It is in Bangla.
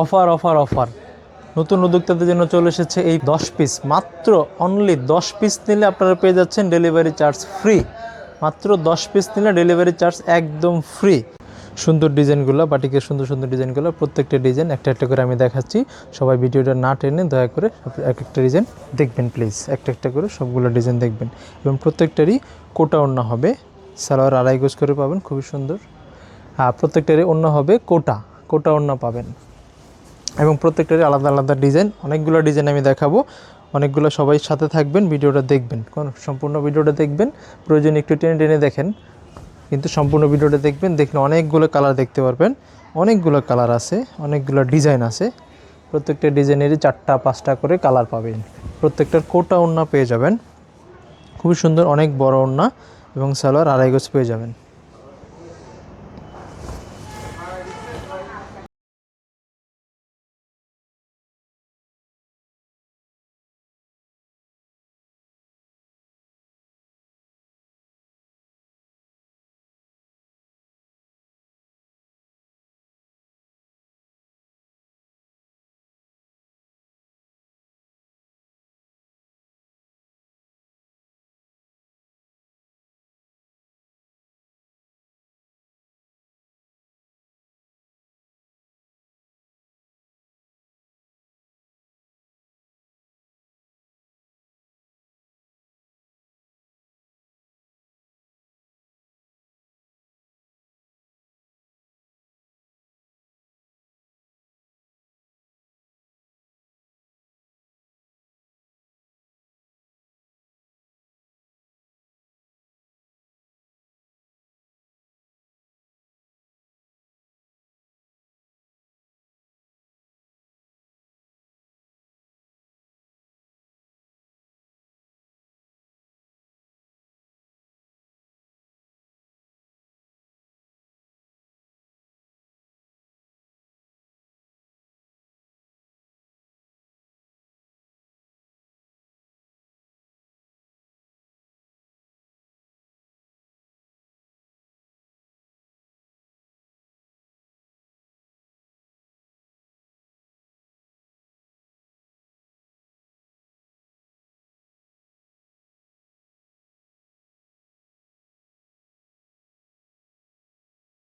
Offer offer offer. নতুন উদ্যোক্তাদের জন্য চলে এসেছে এই দশ পিস মাত্র অনলি দশ পিস নিলে আপনারা পেয়ে যাচ্ছেন ডেলিভারি চার্জ ফ্রি মাত্র দশ পিস নিলে ডেলিভারি চার্জ একদম ফ্রি সুন্দর ডিজাইনগুলো বাটিকের সুন্দর সুন্দর ডিজাইনগুলো, প্রত্যেকটা ডিজাইন একটা একটা করে আমি দেখাচ্ছি। সবাই ভিডিওটা না টেনে দয়া করে এক একটা ডিজাইন দেখবেন প্লিজ একটা একটা করে সবগুলো ডিজাইন দেখবেন। এবং প্রত্যেকটারই কোটা অন্য হবে। সালোয়ার আড়াই গোজ করে পাবেন, খুবই সুন্দর। আর প্রত্যেকটারই অন্য হবে কোটা। কোটা অন্য পাবেন। এবং প্রত্যেকটারই আলাদা আলাদা ডিজাইন। অনেকগুলো ডিজাইন আমি দেখাবো। অনেকগুলো সবাই সাথে থাকবেন, ভিডিওটা দেখবেন। সম্পূর্ণ ভিডিওটা দেখবেন, প্রয়োজন একটু টেনে টেনে দেখেন। কিন্তু সম্পূর্ণ ভিডিওটা দেখবেন, দেখলে অনেকগুলো কালার দেখতে পারবেন। অনেকগুলো কালার আছে, অনেকগুলো ডিজাইন আছে। প্রত্যেকটা ডিজাইনেরই চারটা, পাঁচটা করে কালার পাবেন। প্রত্যেকটার কোটা ওড়না পেয়ে যাবেন। খুবই সুন্দর, অনেক বড় ওড়না এবং সালোয়ার আড়াই গজ পেয়ে যাবেন।